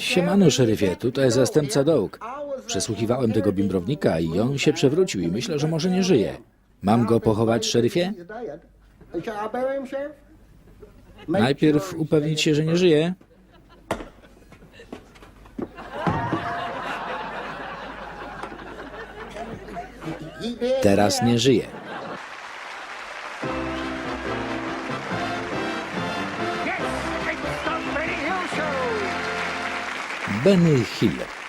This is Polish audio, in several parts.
Siemano, szeryfie, tutaj zastępca Dołk. Przesłuchiwałem tego bimbrownika i on się przewrócił i myślę, że może nie żyje. Mam go pochować, szeryfie? Najpierw upewnić się, że nie żyje. Teraz nie żyje. Benny Hill.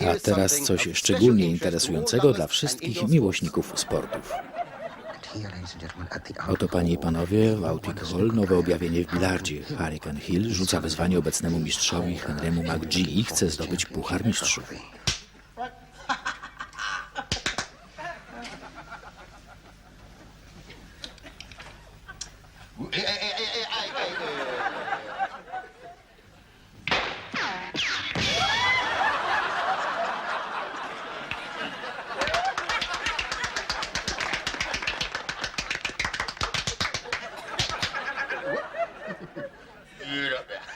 A teraz coś szczególnie interesującego dla wszystkich miłośników sportów. Oto panie i panowie, w Autic Hall nowe objawienie w bilardzie. Hurricane Hill rzuca wyzwanie obecnemu mistrzowi Henrymu McGee i chce zdobyć puchar mistrzów. Europe.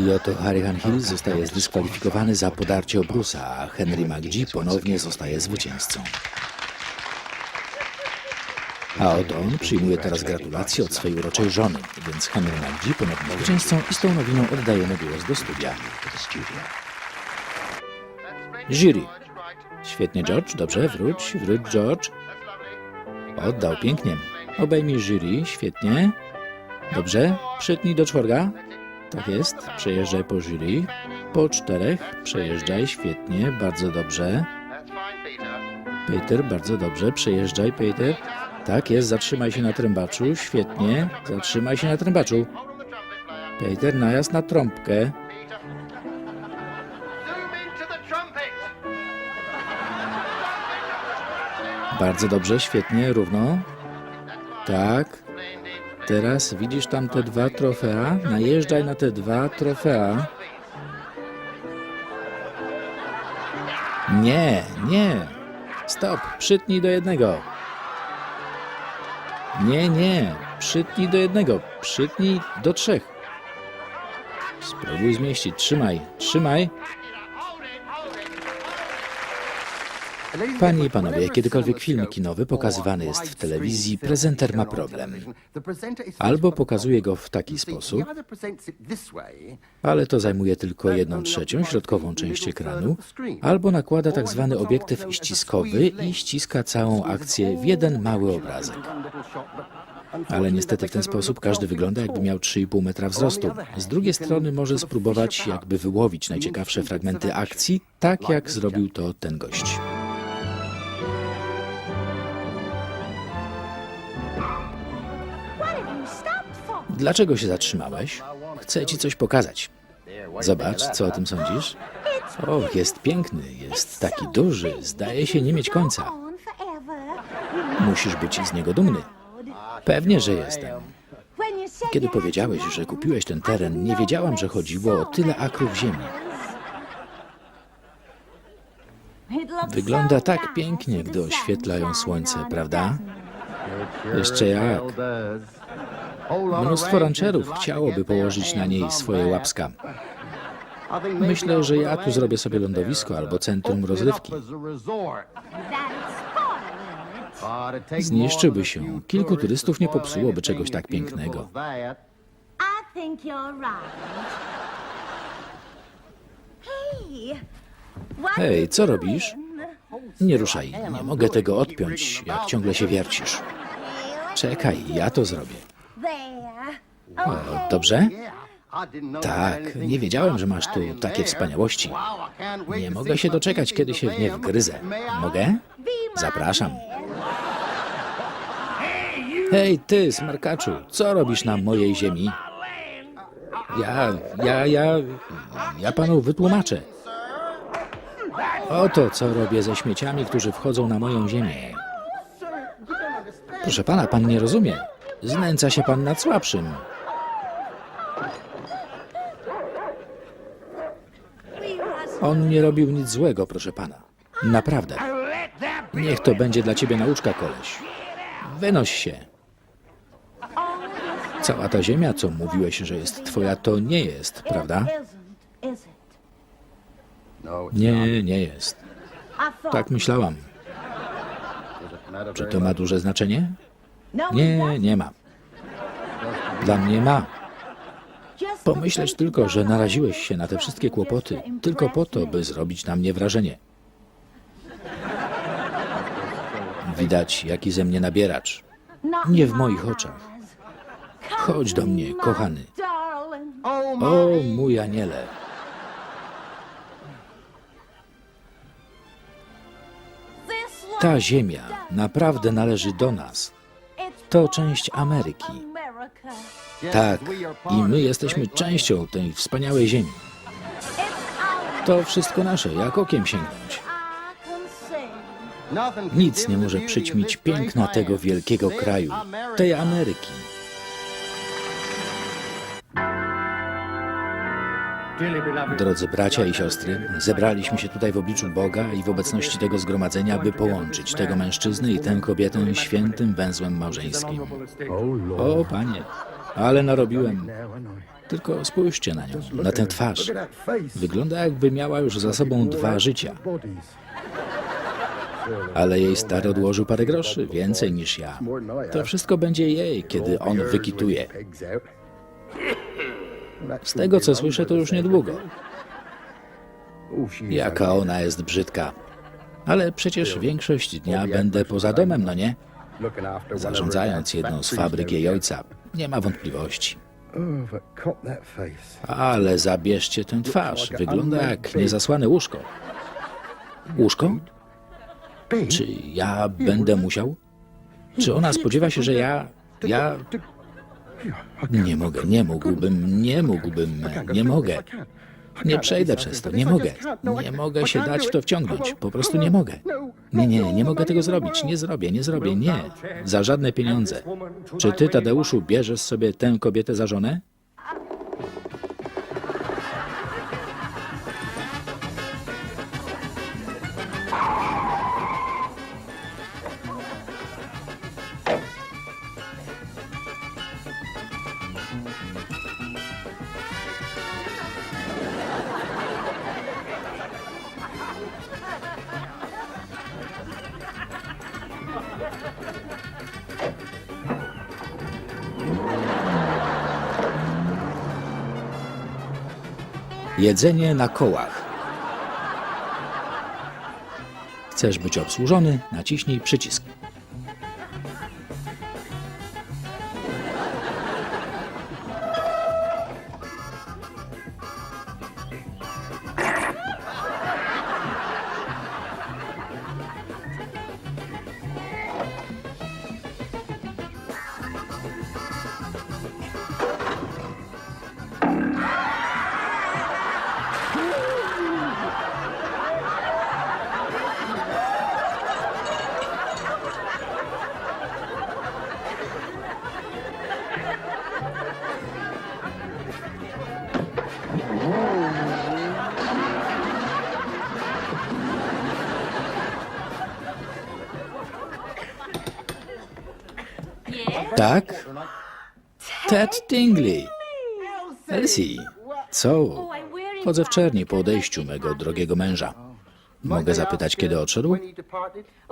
I oto Harry Hill zostaje zdyskwalifikowany za podarcie obrusa, a Henry McGee ponownie zostaje zwycięzcą. A oto on przyjmuje teraz gratulacje od swojej uroczej żony, więc Henry McGee ponownie zwycięzcą i z tą nowiną oddajemy głos do studia. Jury. Świetnie, George. Dobrze, wróć, wróć, George. Oddał pięknie. Obejmij jury. Świetnie. Dobrze. Przytnij do czworga. Tak jest. Przejeżdżaj po jury. Po czterech. Przejeżdżaj. Świetnie. Bardzo dobrze. Peter. Bardzo dobrze. Przejeżdżaj, Peter. Tak jest. Zatrzymaj się na trębaczu. Świetnie. Zatrzymaj się na trębaczu. Peter, najazd na trąbkę. Bardzo dobrze. Świetnie. Równo. Tak. Teraz widzisz tam te dwa trofea? Najeżdżaj na te dwa trofea. Nie, nie. Stop, przytnij do jednego. Nie, nie. Przytnij do jednego. Przytnij do trzech. Spróbuj zmieścić. Trzymaj, trzymaj. Panie i panowie, kiedykolwiek film kinowy pokazywany jest w telewizji, prezenter ma problem. Albo pokazuje go w taki sposób, ale to zajmuje tylko jedną trzecią, środkową część ekranu, albo nakłada tak zwany obiektyw ściskowy i ściska całą akcję w jeden mały obrazek. Ale niestety w ten sposób każdy wygląda jakby miał 3,5 metra wzrostu. Z drugiej strony może spróbować jakby wyłowić najciekawsze fragmenty akcji, tak jak zrobił to ten gość. Dlaczego się zatrzymałeś? Chcę ci coś pokazać. Zobacz, co o tym sądzisz? O, jest piękny, jest taki duży, zdaje się nie mieć końca. Musisz być z niego dumny. Pewnie, że jestem. Kiedy powiedziałeś, że kupiłeś ten teren, nie wiedziałam, że chodziło o tyle akrów ziemi. Wygląda tak pięknie, gdy oświetla ją słońce, prawda? Jeszcze jak. Mnóstwo rancherów chciałoby położyć na niej swoje łapska. Myślę, że ja tu zrobię sobie lądowisko albo centrum rozrywki. Zniszczyłby się. Kilku turystów nie popsułoby czegoś tak pięknego. Hej, co robisz? Nie ruszaj, nie mogę tego odpiąć, jak ciągle się wiercisz. Czekaj, ja to zrobię. O, dobrze? Tak, nie wiedziałem, że masz tu takie wspaniałości. Nie mogę się doczekać, kiedy się w nie wgryzę. Mogę? Zapraszam. Hej, ty, smarkaczu, co robisz na mojej ziemi? Ja, ja, ja, ja panu wytłumaczę. Oto co robię ze śmieciami, którzy wchodzą na moją ziemię. Proszę pana, pan nie rozumie. Znęca się pan nad słabszym. On nie robił nic złego, proszę pana. Naprawdę. Niech to będzie dla ciebie nauczka, koleś. Wynoś się. Cała ta ziemia, co mówiłeś, że jest twoja, to nie jest, prawda? Nie, nie jest. Tak myślałam. Czy to ma duże znaczenie? No, Nie, nie ma. Dla mnie ma. Pomyśleć tylko, że naraziłeś się na te wszystkie kłopoty, tylko po to, by zrobić na mnie wrażenie. Widać, jaki ze mnie nabieracz. Nie w moich oczach. Chodź do mnie, kochany. Darling. O, mój aniele. Ta ziemia naprawdę należy do nas. To część Ameryki. Tak, i my jesteśmy częścią tej wspaniałej ziemi. To wszystko nasze, jak okiem sięgnąć. Nic nie może przyćmić piękna tego wielkiego kraju, tej Ameryki. Drodzy bracia i siostry, zebraliśmy się tutaj w obliczu Boga i w obecności tego zgromadzenia, by połączyć tego mężczyznę i tę kobietę świętym węzłem małżeńskim. O, panie, ale narobiłem. Tylko spójrzcie na nią, na tę twarz. Wygląda jakby miała już za sobą dwa życia. Ale jej stary odłożył parę groszy, więcej niż ja. To wszystko będzie jej, kiedy on wykituje. Z tego co słyszę, to już niedługo. Jaka ona jest brzydka. Ale przecież większość dnia będę poza domem, no nie? Zarządzając jedną z fabryk jej ojca. Nie ma wątpliwości. Ale zabierzcie tę twarz. Wygląda jak niezasłane łóżko. Łóżko? Czy ja będę musiał? Czy ona spodziewa się, że ja. Ja. Nie mogę, nie mógłbym, nie mógłbym, nie mogę. Nie przejdę przez to, nie mogę. Nie mogę się dać w to wciągnąć. Po prostu nie mogę. Nie, nie, nie mogę tego zrobić. Nie zrobię, nie zrobię, nie. Za żadne pieniądze. Czy ty, Tadeuszu, bierzesz sobie tę kobietę za żonę? Jedzenie na kołach. Chcesz być obsłużony? Naciśnij przycisk. Tak? Ted Tingley. Elsie, co? Chodzę w czerni po odejściu mego drogiego męża. Mogę zapytać, kiedy odszedł?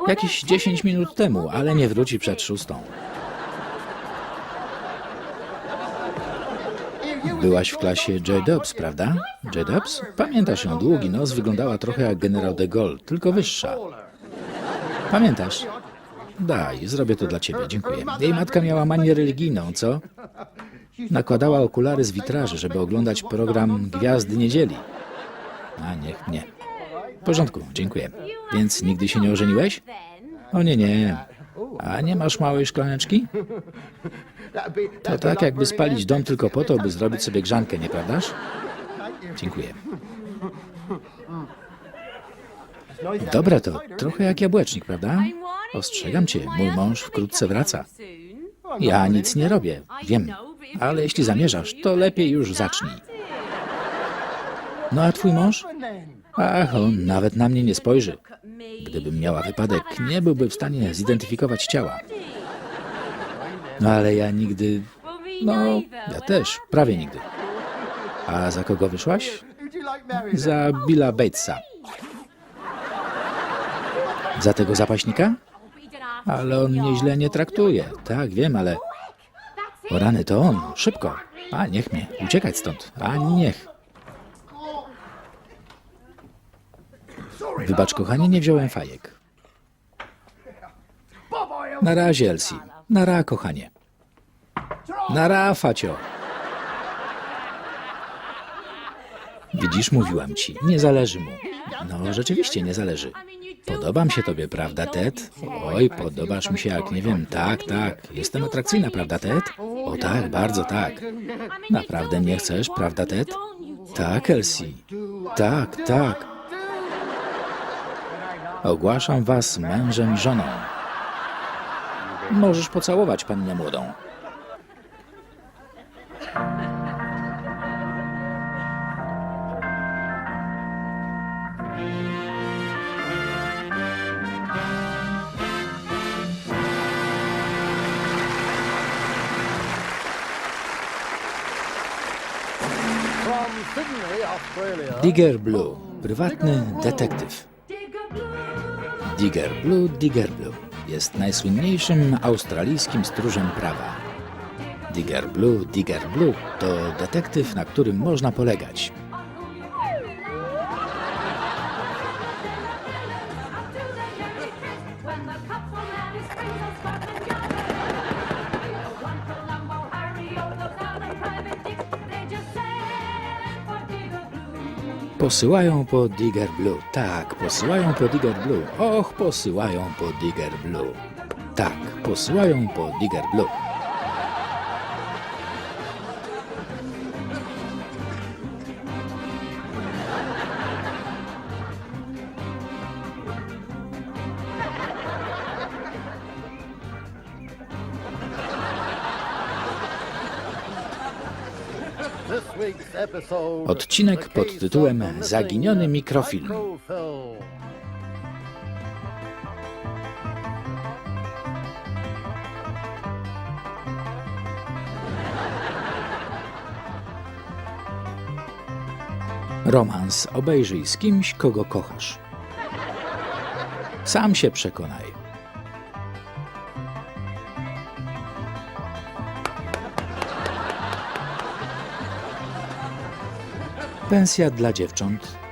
Jakieś 10 minut temu, ale nie wróci przed szóstą. Byłaś w klasie J. Dobbs, prawda? J. Dobbs? Pamiętasz ją, długi nos, wyglądała trochę jak generał de Gaulle, tylko wyższa. Pamiętasz? Daj, zrobię to dla ciebie, dziękuję. Jej matka miała manię religijną, co? Nakładała okulary z witraży, żeby oglądać program Gwiazdy Niedzieli. A niech nie. W porządku, dziękuję. Więc nigdy się nie ożeniłeś? O nie, nie. A nie masz małej szklaneczki? To tak jakby spalić dom tylko po to, by zrobić sobie grzankę, nieprawdaż? Dziękuję. Dobre to, trochę jak jabłecznik, prawda? Ostrzegam cię, mój mąż wkrótce wraca. Ja nic nie robię, wiem. Ale jeśli zamierzasz, to lepiej już zacznij. No a twój mąż? Ach, on nawet na mnie nie spojrzy. Gdybym miała wypadek, nie byłby w stanie zidentyfikować ciała. No ale ja nigdy... No, ja też, prawie nigdy. A za kogo wyszłaś? Za Billa Batesa. Za tego zapaśnika? Ale on mnie źle nie traktuje. Tak, wiem, ale... O rany, to on. Szybko. A, niech mnie. Uciekać stąd. A, niech. Wybacz, kochanie, nie wziąłem fajek. Na razie, Elsie. Na ra, kochanie. Na ra, facio. Widzisz, mówiłam ci, nie zależy mu. No, rzeczywiście nie zależy. Podobam się tobie, prawda, Ted? Oj, podobasz mi się jak nie wiem. Tak, tak. Jestem atrakcyjna, prawda, Ted? O tak, bardzo tak. Naprawdę really chcesz, prawda, Ted? Tak, Elsie. Tak, tak. Ogłaszam was mężem i żoną. Możesz pocałować pannę młodą. Digger Blue. Prywatny detektyw. Digger Blue, Digger Blue. Jest najsłynniejszym australijskim stróżem prawa. Digger Blue, Digger Blue to detektyw, na którym można polegać. Posyłają po Digger Blue. Tak, posyłają po Digger Blue. Och, posyłają po Digger Blue. Tak, posyłają po Digger Blue. Odcinek pod tytułem Zaginiony mikrofilm. Romans obejrzyj z kimś, kogo kochasz. Sam się przekonaj. Pensja dla dziewcząt.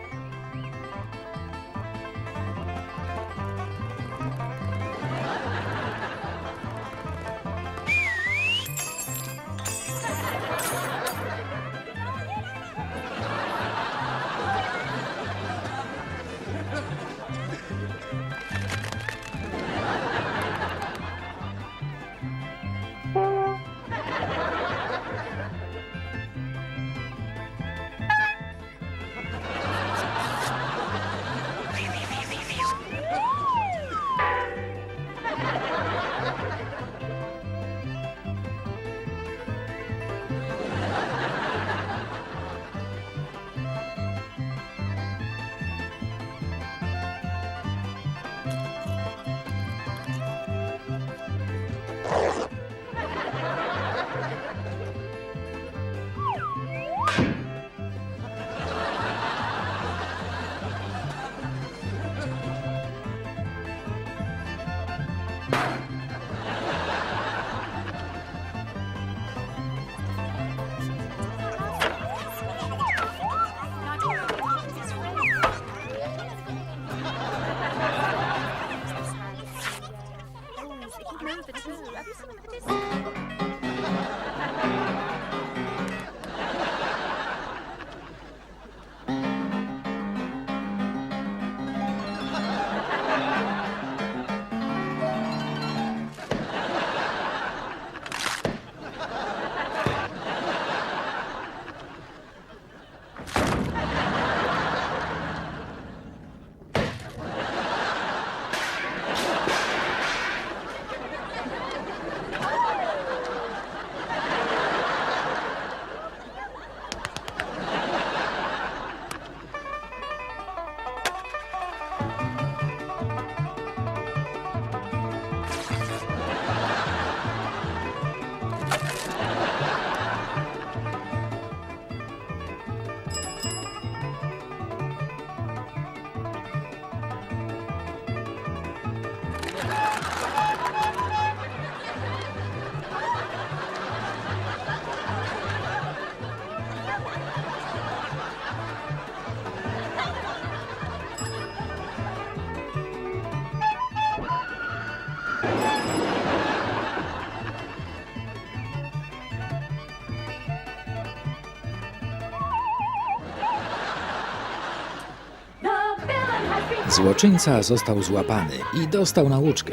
Złoczyńca został złapany i dostał nauczkę.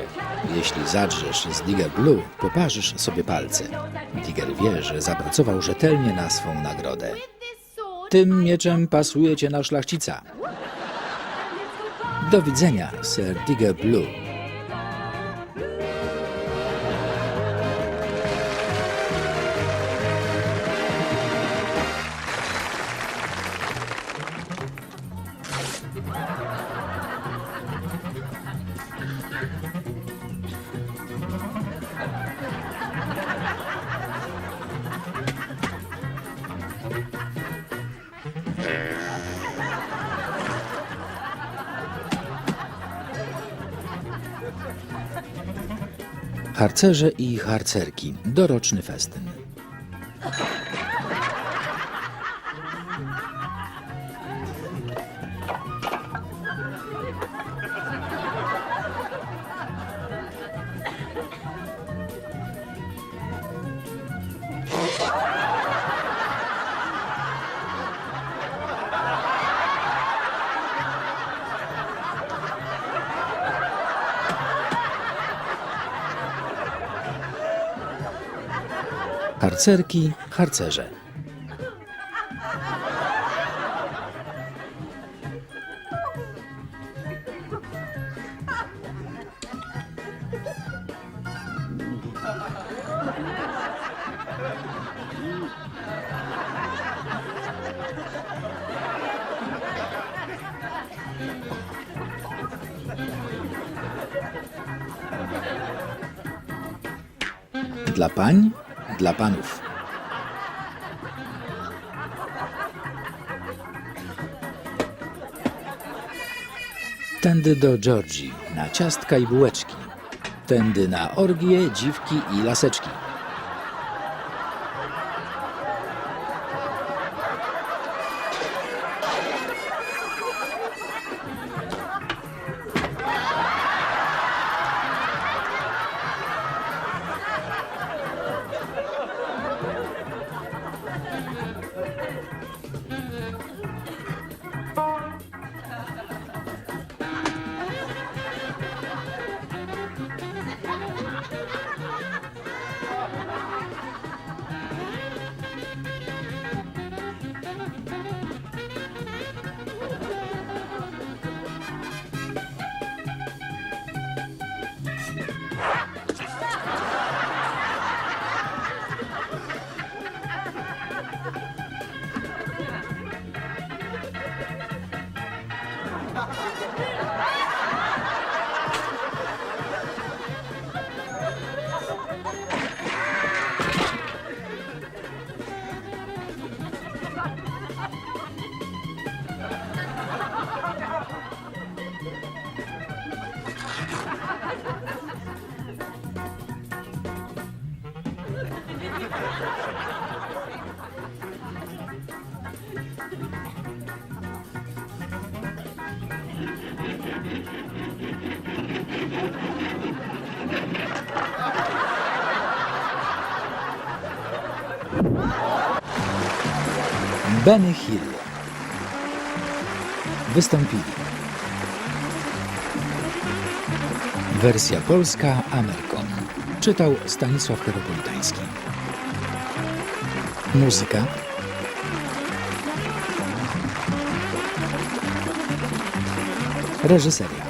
Jeśli zadrzesz z Digger Blue, poparzysz sobie palce. Digger wie, że zapracował rzetelnie na swą nagrodę. Tym mieczem pasujecie na szlachcica. Do widzenia, Sir Digger Blue. Harcerze i harcerki. Doroczny festyn. Harcerki, harcerze. Dla pań, dla panów. Tędy do Georgii, na ciastka i bułeczki. Tędy na orgie, dziwki i laseczki. Benny Hill. Wystąpili. Wersja polska Amerkon. Czytał Stanisław Heropolitański. Muzyka. Reżyseria